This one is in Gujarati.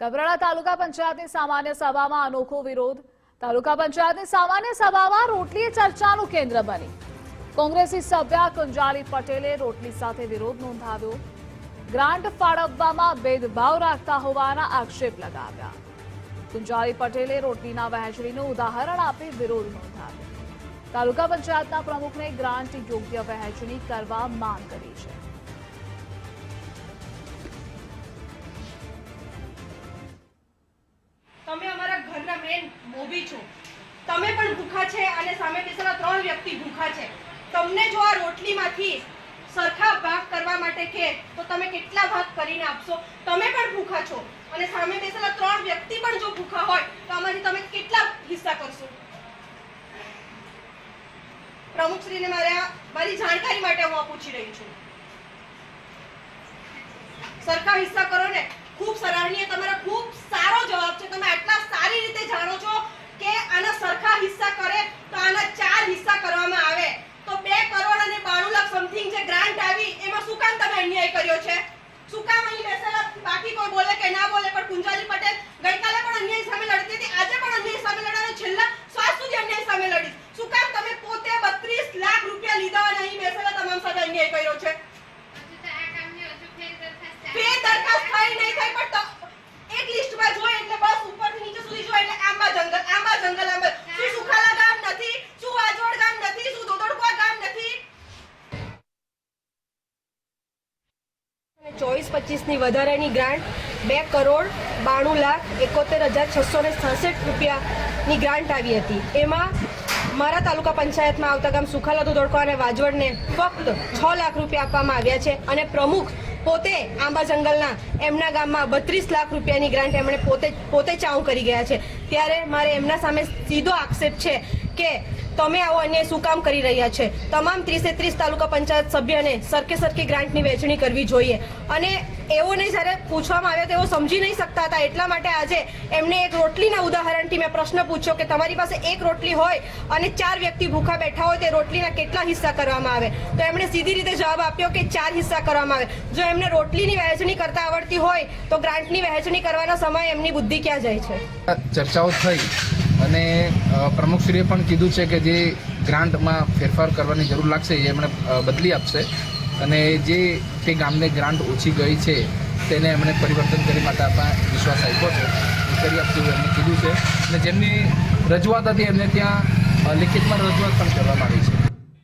કબરાડા તાલુકા પંચાયતની સામાન્ય સભામાં અનોખો વિરોધ. તાલુકા પંચાયતની સામાન્ય સભામાં રોટલી ચર્ચાનું કેન્દ્ર બની. કોંગ્રેસી સભ્ય કુંજાલી પટેલે રોટલી સાથે વિરોધ નોંધાવ્યો. ગ્રાન્ટ ફાળવવામાં ભેદભાવ રાખતા હોવાના આક્ષેપ લગાવ્યા. કુંજાલી પટેલે રોટલીના વહેંચણીનું ઉદાહરણ આપી વિરોધ નોંધાવ્યો. તાલુકા પંચાયતના પ્રમુખને ગ્રાન્ટ યોગ્ય વહેંચણી કરવા માંગ કરી છે. છે અને સામે બેસેલા ત્રણ વ્યક્તિ ભૂખા છે. તમને જો આ રોટલીમાંથી સરખા ભાગ કરવા માટે કે, તો તમે કેટલા ભાગ કરીને આપશો? તમે પણ ભૂખા છો. અને સામે બેસેલા ત્રણ વ્યક્તિ પણ જો ભૂખા હોય, તો આમાંથી તમે કેટલા હિસ્સા કરશો? પ્રમુખશ્રીને મારે મારી જાણકારી માટે હું પૂછી રહી છું. સરખા હિસ્સા કરો ને. ખૂબ સરાહનીય તમારો ખૂબ સારો જવાબ છે તમે આટલા સારી રીતે જાણો છો કે આના સરખા હિસ્સા કરે તો આના ચાર હિસ્સા કરવામાં આવે તો બે કરોડ અને બાણું લાખ સમથિંગ જે ગ્રાન્ટ આવી એમાં શું કામ તમે અન્યાય કર્યો છે શું કામ અહીં બેસેલા બાકી કોઈ બોલે કે ના બોલે પણ કુંજાલી પટેલ ગઈકાલે પણ અન્યાય સામે લડતી હતી આજે પણ અન્યાય સામે લડાનો છેલ્લા શ્વાસ સુધી અન્યાય સામે લડીશ શું કામ તમે પોતે બત્રીસ લાખ રૂપિયા લીધા અને અહીં બેસેલા તમામ સાથે અન્યાય કર્યો છે ફેર દરખાસ્ત થઈ નહીં થઈ પણ તો- એક લિસ્ટમાં જોઈએ એટલે બસ ઉપરથી નીચે સુધી જોઈએ એટલે આંબા જંગલ આંબા જંગલ આંબા શું સુખાલા ગામ નથી શું વાજોડ ગામ નથી શું દોદડકુવા ગામ નથી ચોવીસ પચીસની વધારાની ગ્રાન્ટ બે કરોડ બાણું લાખ એકોતેર હજાર છસો ને છાસઠ રૂપિયાની ગ્રાન્ટ આવી હતી. એમાં મારા તાલુકા પંચાયતમાં આવતા ગામ સુખાલા દોદડકો અને વાજવડને ફક્ત છ લાખ રૂપિયા આપવામાં આવ્યા છે અને પ્રમુખ પોતે આંબા જંગલના એમના ગામમાં બત્રીસ લાખ રૂપિયાની ગ્રાન્ટ એમણે પોતે પોતે ચાઉ કરી ગયા છે. ત્યારે મારે એમના સામે સીધો આક્ષેપ છે કે તમે આવો અન્ય શું કામ કરી રહ્યા છે? તમામ ત્રીસે ત્રીસ તાલુકા પંચાયત સભ્યને સરખે સરખી ગ્રાન્ટની વહેંચણી કરવી જોઈએ. અને એઓને જ્યારે પૂછવામાં આવ્યો તેઓ સમજી નહીં શકતા હતા. એટલા માટે આજે એમને એક રોટલીના ઉદાહરણથી મેં પ્રશ્ન પૂછ્યો કે તમારી પાસે એક રોટલી હોય અને ચાર વ્યક્તિ ભૂખા બેઠા હોય તે રોટલીના કેટલા હિસ્સા કરવામાં આવે? તો એમણે સીધી રીતે જવાબ આપ્યો કે ચાર હિસ્સા કરવામાં આવે. જો એમને રોટલીની વહેંચણી કરતા આવડતી હોય તો ગ્રાન્ટની વહેંચણી કરવાના સમય એમની બુદ્ધિ ક્યાં જાય છે? ચર્ચાઓ થઈ. અને પ્રમુખશ્રીએ પણ કીધું છે કે જે ગ્રાન્ટમાં ફેરફાર કરવાની જરૂર લાગશે એ એમણે બદલી આપશે. અને જે તે ગામને ગ્રાન્ટ ઓછી ગઈ છે, તેને એમણે પરિવર્તન કરી માટે આપણા વિશ્વાસ આપ્યો છે. એ કરી આપશે એમણે કીધું છે. અને જેમની રજૂઆત હતી એમને ત્યાં લિખિતમાં રજૂઆત પણ કરવામાં આવી છે.